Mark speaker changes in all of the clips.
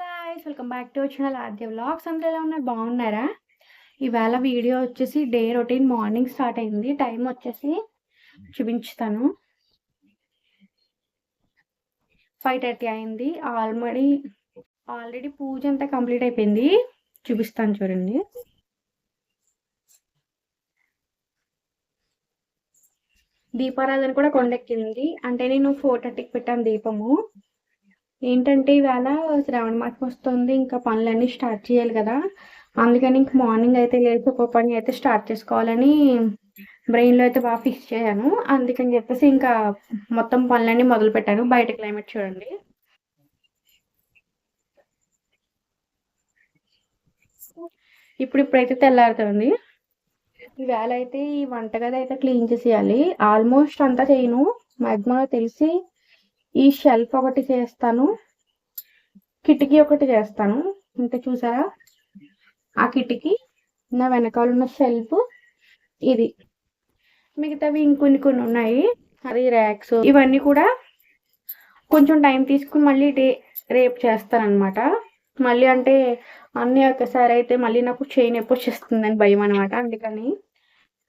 Speaker 1: Guys welcome back to channel Aadya vlogs అందరూ ఎలా ఉన్నారు? బాగున్నారా? ఇవాళ వీడియో వచ్చేసి డే రొటీన్ మార్నింగ్ స్టార్ట్ అయింది. టైం వచ్చేసి చూపించుతాను. ఫైవ్ థర్టీ అయింది. ఆల్రెడీ ఆల్రెడీ పూజ అంతా కంప్లీట్ అయిపోయింది. చూపిస్తాను చూడండి. దీపారాధన కూడా కొండెక్కింది. అంటే నేను ఫోర్ థర్టీకి పెట్టాను దీపము. ఏంటంటే ఇవాళ శ్రావణ మాసం వస్తుంది ఇంకా పనులన్నీ స్టార్ట్ చేయాలి కదా. అందుకని ఇంక మార్నింగ్ అయితే లేచి ఒక పని అయితే స్టార్ట్ చేసుకోవాలని బ్రెయిన్లో అయితే బాగా ఫిక్స్ చేశాను. అందుకని చెప్పేసి ఇంకా మొత్తం పనులన్నీ మొదలు పెట్టాను. బయట క్లైమేట్ చూడండి. ఇప్పుడు ఇప్పుడైతే తెల్లారుతుంది. ఈవేళ అయితే ఈ వంటగది అయితే క్లీన్ చేసేయాలి. ఆల్మోస్ట్ అంతా చేయను. మ్యాక్సిమం తెలిసి ఈ షెల్ఫ్ ఒకటి చేస్తాను. కిటికీ ఒకటి చేస్తాను. అంటే చూసారా? ఆ కిటికీ నా వెనకాల ఉన్న షెల్ఫ్ ఇది. మిగతావి ఇంకొన్ని కొన్ని ఉన్నాయి. అది ర్యాక్స్ ఇవన్నీ కూడా కొంచెం టైం తీసుకుని మళ్ళీ డే రేపు చేస్తానమాట మళ్ళీ అంటే అన్నీ ఒకసారి అయితే మళ్ళీ నాకు చైన్ ఎప్పుడు వచ్చేస్తుందని భయం అనమాట అందుకని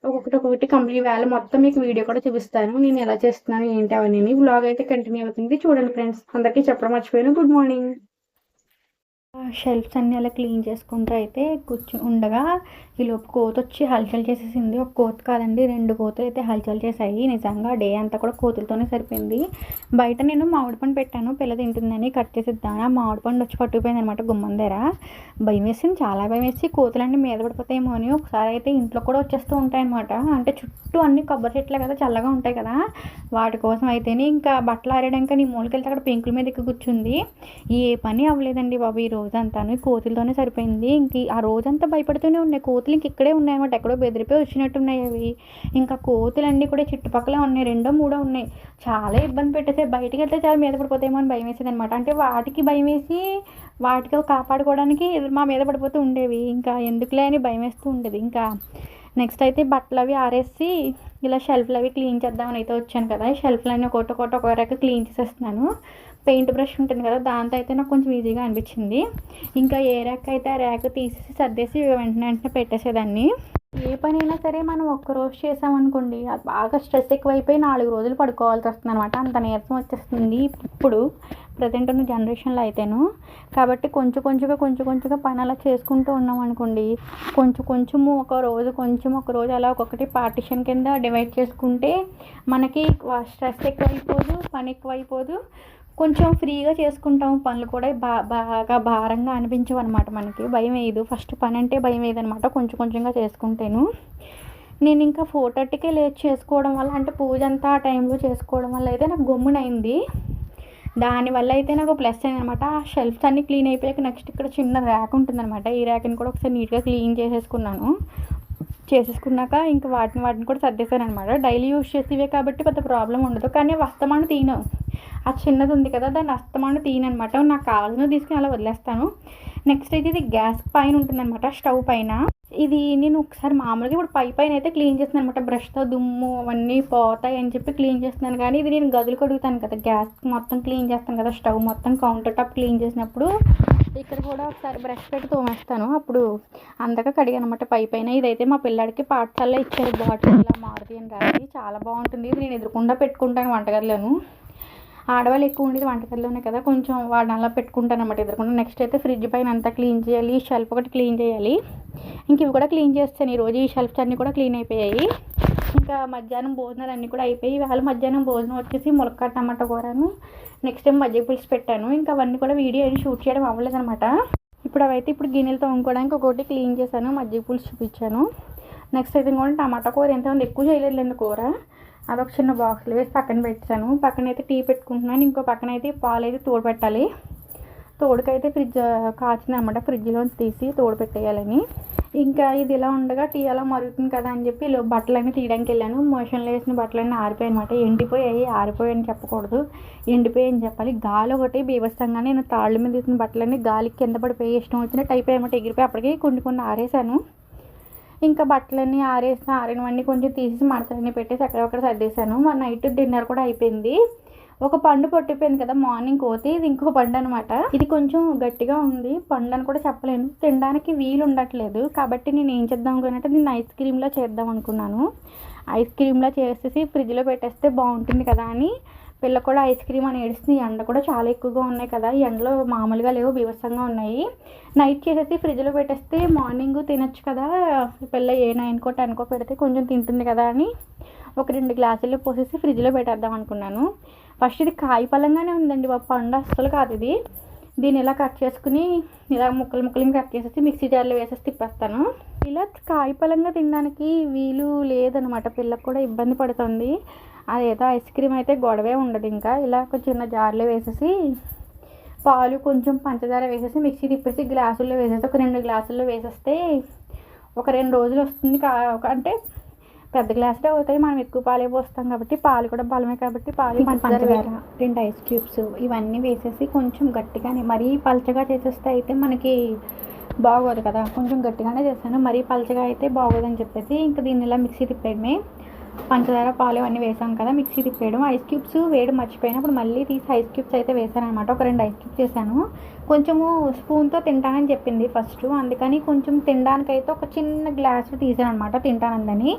Speaker 1: ఒక్కొక్కటి ఒక్కొక్కటి కంప్లీట్ వేళ మొత్తం మీకు వీడియో కూడా చూపిస్తాను. నేను ఎలా చేస్తున్నాను ఏంటి అవన్నీ బ్లాగ్ అయితే కంటిన్యూ అవుతుంది. చూడండి ఫ్రెండ్స్ అందరికీ చెప్పడం మర్చిపోయాను. గుడ్ మార్నింగ్ షెల్ఫ్స్ అన్ని అలా క్లీన్ చేసుకుంటూ అయితే కూర్చు ఉండగా ఈలోపు కోత వచ్చి హల్చల్ చేసేసింది. ఒక కోత కాదండి రెండు కోతులు అయితే హల్చల్ చేశాయి. నిజంగా డే అంతా కూడా కోతులతోనే సరిపోయింది. బయట నేను మామిడి పండు పెట్టాను పిల్ల తింటుందని కట్ చేసిద్దాను ఆ మామిడి పండు వచ్చి పట్టుకుపోయింది అనమాట గుమ్మం దగ్గర. భయం వేసింది చాలా భయం వేసి కోతులన్నీ మీద పడిపోతాయేమో అని. ఒకసారి అయితే ఇంట్లో కూడా వచ్చేస్తూ ఉంటాయన్నమాట. అంటే చుట్టూ అన్ని కొబ్బరి చెట్లే కదా చల్లగా ఉంటాయి కదా. వాటి కోసం అయితేనే ఇంకా బట్టలు ఆరేయడానికి నీ మూలకెళ్తే అక్కడ పెంకుల మీద ఎక్కి కూర్చుంది. ఏ పని అవ్వలేదండి బాబు ఈరోజు రోజంతాను. కోతులతోనే సరిపోయింది. ఇంక ఆ రోజంతా భయపడుతూనే ఉన్నాయి. కోతులు ఇంక ఇక్కడే ఉన్నాయి అనమాట ఎక్కడో బెదిరిపోయి వచ్చినట్టు ఉన్నాయి అవి. ఇంకా కోతులన్నీ కూడా చుట్టుపక్కల ఉన్నాయి. రెండో మూడో ఉన్నాయి. చాలా ఇబ్బంది పెట్టేసి. బయటికి వెళ్తే చాలా మీద పడిపోతాయేమో అని భయం వేసేది అనమాట అంటే వాటికి భయం వేసి వాటికి కాపాడుకోవడానికి మా మీద పడిపోతూ ఉండేవి. ఇంకా ఎందుకులే అని భయం వేస్తూ ఉండేది. ఇంకా నెక్స్ట్ అయితే బట్టలు అవి ఆరేసి ఇలా షెల్ఫ్లు అవి క్లీన్ చేద్దామని అయితే వచ్చాను కదా. షెల్ఫ్లన్నీ ఒకటి ఒకటి ఒక క్లీన్ చేసేస్తున్నాను. పెయింట్ బ్రష్ ఉంటుంది కదా దాంతో అయితే నాకు కొంచెం ఈజీగా అనిపించింది. ఇంకా ఏ ర్యాక్ అయితే ఆ ర్యాక్ తీసేసి సర్దేసి వెంటనే వెంటనే పెట్టేసేదాన్ని. ఏ పని అయినా సరే మనం ఒక్క రోజు చేసామనుకోండి అది బాగా స్ట్రెస్ ఎక్కువైపోయి నాలుగు రోజులు పడుకోవాల్సి వస్తుంది అనమాట అంత నీరసం వచ్చేస్తుంది ఇప్పుడు ప్రజెంట్ ఉన్న జనరేషన్లో అయితేను. కాబట్టి కొంచెం కొంచెంగా కొంచెం కొంచెంగా పని అలా చేసుకుంటూ ఉన్నాం అనుకోండి కొంచెం కొంచెము ఒక రోజు కొంచెం ఒక రోజు అలా ఒక్కొక్కటి పార్టిషన్ కింద డివైడ్ చేసుకుంటే మనకి స్ట్రెస్ ఎక్కువైపోదు పని ఎక్కువైపోదు. కొంచెం ఫ్రీగా చేసుకుంటాం. పనులు కూడా బా బాగా భారంగా అనిపించవు అనమాట మనకి. భయం వేయదు. ఫస్ట్ పని అంటే భయం వేయదనమాట కొంచెం కొంచెంగా చేసుకుంటేను. నేను ఇంకా ఫోర్ థర్టీకే లేట్ చేసుకోవడం వల్ల అంటే పూజ అంతా ఆ టైంలో చేసుకోవడం వల్ల అయితే నాకు గమ్మునైంది. దానివల్ల అయితే నాకు ప్లస్ అయింది అనమాట ఆ షెల్ఫ్స్ అన్నీ క్లీన్ అయిపోయాక నెక్స్ట్ ఇక్కడ చిన్న ర్యాక్ ఉంటుందన్నమాట ఈ ర్యాక్ని కూడా ఒకసారి నీట్గా క్లీన్ చేసేసుకున్నాను. చేసేసుకున్నాక ఇంకా వాటిని వాటిని కూడా సర్దేశాను అనమాట డైలీ యూస్ చేసేవే కాబట్టి పెద్ద ప్రాబ్లం ఉండదు. కానీ వస్తామని తీను. ఆ చిన్నది ఉంది కదా దాన్ని అస్తమాను తీయనమాట నాకు కావాల్సిన తీసుకుని అలా వదిలేస్తాను. నెక్స్ట్ అయితే ఇది గ్యాస్ పైన ఉంటుందన్నమాట స్టవ్ పైన. ఇది నేను ఒకసారి మామూలుగా ఇప్పుడు పై పైన అయితే క్లీన్ చేస్తున్నాను అనమాట బ్రష్తో దుమ్ము అవన్నీ పోతాయి అని చెప్పి క్లీన్ చేస్తున్నాను. కానీ ఇది నేను గదులు కడుగుతాను కదా గ్యాస్ మొత్తం క్లీన్ చేస్తాను కదా స్టవ్ మొత్తం కౌంటర్ టాప్ క్లీన్ చేసినప్పుడు. ఇక్కడ కూడా ఒకసారి బ్రష్ పెట్టి తోమేస్తాను. అప్పుడు అంతగా కడిగాను అనమాట పై పైన. ఇదైతే మా పిల్లాడికి పాఠశాలలో ఇచ్చారు. బాటిల్ ఇలా మారుతి అని రాసి. చాలా బాగుంటుంది. ఇది నేను ఎదురుకుండా పెట్టుకుంటాను వంటగదిలోను. ఆడవాళ్ళు ఎక్కువ ఉండేది వంటగదిలోనే కదా. కొంచెం వాడిని అలా పెట్టుకుంటాను అనమాట ఎదురుకుండా. నెక్స్ట్ అయితే ఫ్రిడ్జ్ పైన అంతా క్లీన్ చేయాలి. ఈ షెల్ఫ్ ఒకటి క్లీన్ చేయాలి. ఇంక ఇవి కూడా క్లీన్ చేస్తాను. ఈరోజు ఈ షెల్ఫ్స్ అన్నీ కూడా క్లీన్ అయిపోయాయి. ఇంకా మధ్యాహ్నం భోజనాలు అన్నీ కూడా అయిపోయి వాళ్ళ మధ్యాహ్నం భోజనం వచ్చేసి ములక్కాడ టమాటా కూరను. నెక్స్ట్ టైం మజ్జిగ పులుసు పెట్టాను. ఇంకా అవన్నీ కూడా వీడియో ఏది షూట్ చేయడం అవ్వలేదు అనమాట ఇప్పుడు అవైతే ఇప్పుడు గిన్నెలు తోముకోవడానికి ఒకటి క్లీన్ చేశాను. మజ్జిగ పులుసు చూపించాను. నెక్స్ట్ అయితే కూడా టమాటా కూర. ఎంతమంది ఎక్కువ చేయలేదు కూర. అదొక చిన్న బాక్స్లో వేసి పక్కన పెట్టాను. పక్కన అయితే టీ పెట్టుకుంటున్నాను. ఇంకో పక్కన అయితే పాలు అయితే తోడు పెట్టాలి. తోడుకైతే ఫ్రిడ్జ్ కాచిందనమాట ఫ్రిడ్జ్లోంచి తీసి తోడు పెట్టేయాలని. ఇంకా ఇది ఇలా ఉండగా టీ అలా మరుగుతుంది కదా అని చెప్పి బట్టలన్నీ తీయడానికి వెళ్ళాను. మోషన్లో వేసిన బట్టలన్నీ ఆరిపోయాయి అనమాట ఎండిపోయాయి. ఆరిపోయాయి అని చెప్పకూడదు. ఎండిపోయాయి అని చెప్పాలి. గాలి ఒకటి బీభత్సంగా నేను తాళ్ళ మీద తీసిన బట్టలన్నీ గాలికి కింద పడిపోయి ఇష్టం వచ్చినట్టు అయిపోయాయి అనమాట ఎగిరిపోయి అప్పటికి కొన్ని కొన్ని ఆరేసాను ఇంకా బట్టలన్నీ ఆరేసి ఆరినవన్నీ కొంచెం తీసి మడతలన్నీ పెట్టేసి అక్కడక్కడ సర్దేశాను. మా నైట్ డిన్నర్ కూడా అయిపోయింది. ఒక పండు పొట్టిపోయింది కదా మార్నింగ్ కోతి. ఇది ఇంకో పండు అనమాట ఇది కొంచెం గట్టిగా ఉంది. పండు అని కూడా చెప్పలేను. తినడానికి వీలు ఉండట్లేదు. కాబట్టి నేను ఏం చేద్దాం అనుకున్నట్టు నేను ఐస్ క్రీమ్లో చేద్దాం అనుకున్నాను. ఐస్ క్రీమ్లో చేసేసి ఫ్రిడ్జ్లో పెట్టేస్తే బాగుంటుంది కదా అని పిల్ల కూడా ఐస్ క్రీమ్ అని ఏడుస్తుంది. ఎండ కూడా చాలా ఎక్కువగా ఉన్నాయి కదా. ఈ ఎండలో మామూలుగా లేవు బీభత్సంగా ఉన్నాయి. నైట్ చేసేసి ఫ్రిడ్జ్లో పెట్టేస్తే మార్నింగ్ తినొచ్చు కదా. పిల్ల ఏ నైన్కో టెన్కో పెడితే కొంచెం తింటుంది కదా అని ఒక రెండు గ్లాసుల్లో పోసేసి ఫ్రిడ్జ్లో పెట్టేద్దాం అనుకున్నాను. ఫస్ట్ ఇది కాయ పలంగానే ఉందండి బాబు. పండు అస్సలు కాదు ఇది. దీన్ని ఇలా కట్ చేసుకుని ఇలా ముక్కలు ముక్కలు కట్ చేసేసి మిక్సీ జార్లో వేసేసి తిప్పేస్తాను. ఇలా కాయపలంగా తినడానికి వీలు లేదనమాట పిల్లకు కూడా ఇబ్బంది పడుతుంది. అదేదో ఐస్ క్రీమ్ అయితే గొడవే ఉండదు ఇంకా. ఇలా ఒక చిన్న జార్లో వేసేసి పాలు కొంచెం పంచదార వేసేసి మిక్సీ తిప్పేసి గ్లాసుల్లో వేసేసి ఒక రెండు గ్లాసుల్లో వేసేస్తే ఒక రెండు రోజులు వస్తుంది కా అంటే పెద్ద గ్లాసులే అవుతాయి మనం ఎక్కువ పాలే పోస్తాం కాబట్టి పాలు కూడా బలమే కాబట్టి పాలు పంచదార.
Speaker 2: రెండు ఐస్ క్యూబ్స్ ఇవన్నీ వేసేసి కొంచెం గట్టిగానే మరీ పల్చగా చేసేస్తే అయితే మనకి బాగోదు కదా. కొంచెం గట్టిగానే చేస్తాను. మరీ పల్చగా అయితే బాగోదని చెప్పేసి ఇంకా దీన్ని ఇలా మిక్సీ తిప్పేయడమే. పంచదార పాలు అన్నీ వేసాం కదా మిక్సీ తిప్పేయడం. ఐస్ క్యూబ్స్ వేయడం మర్చిపోయినప్పుడు మళ్ళీ తీసి ఐస్ క్యూబ్స్ అయితే వేసాను అనమాట ఒక రెండు ఐస్ క్యూబ్స్ వేసాను కొంచెము స్పూన్తో తింటానని చెప్పింది ఫస్ట్. అందుకని కొంచెం తినడానికైతే ఒక చిన్న గ్లాస్ తీసాను అనమాట తింటానందని.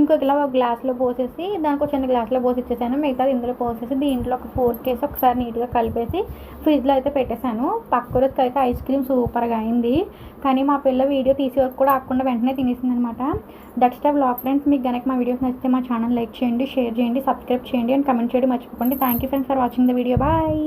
Speaker 2: ఇంకో ఇలా ఒక గ్లాస్లో పోసేసి దానికి ఒక చిన్న గ్లాస్లో పోసి ఇచ్చేసాను మిగతా ఇందులో పోసేసి దీంట్లో ఒక ఫోర్క్ వేసి ఒకసారి నీట్గా కలిపేసి ఫ్రిడ్జ్లో అయితే పెట్టేశాను. పక్క రోజుకి అయితే ఐస్ క్రీమ్ సూపర్గా అయింది. కానీ మా పిల్ల వీడియో తీసే వరకు కూడా ఆకుండా వెంటనే తినేసింది అనమాట దట్ టైప్ లాక్ ఫ్రెండ్స్. మీకు కనుక మా వీడియోస్ నచ్చితే మా ఛానల్ లైక్ చేయండి షేర్ చేయండి సబ్స్క్రైబ్ చేయండి అండ్ కమెంట్ చేయడం మర్చిపోకండి. Thank you friends for watching the video. Bye!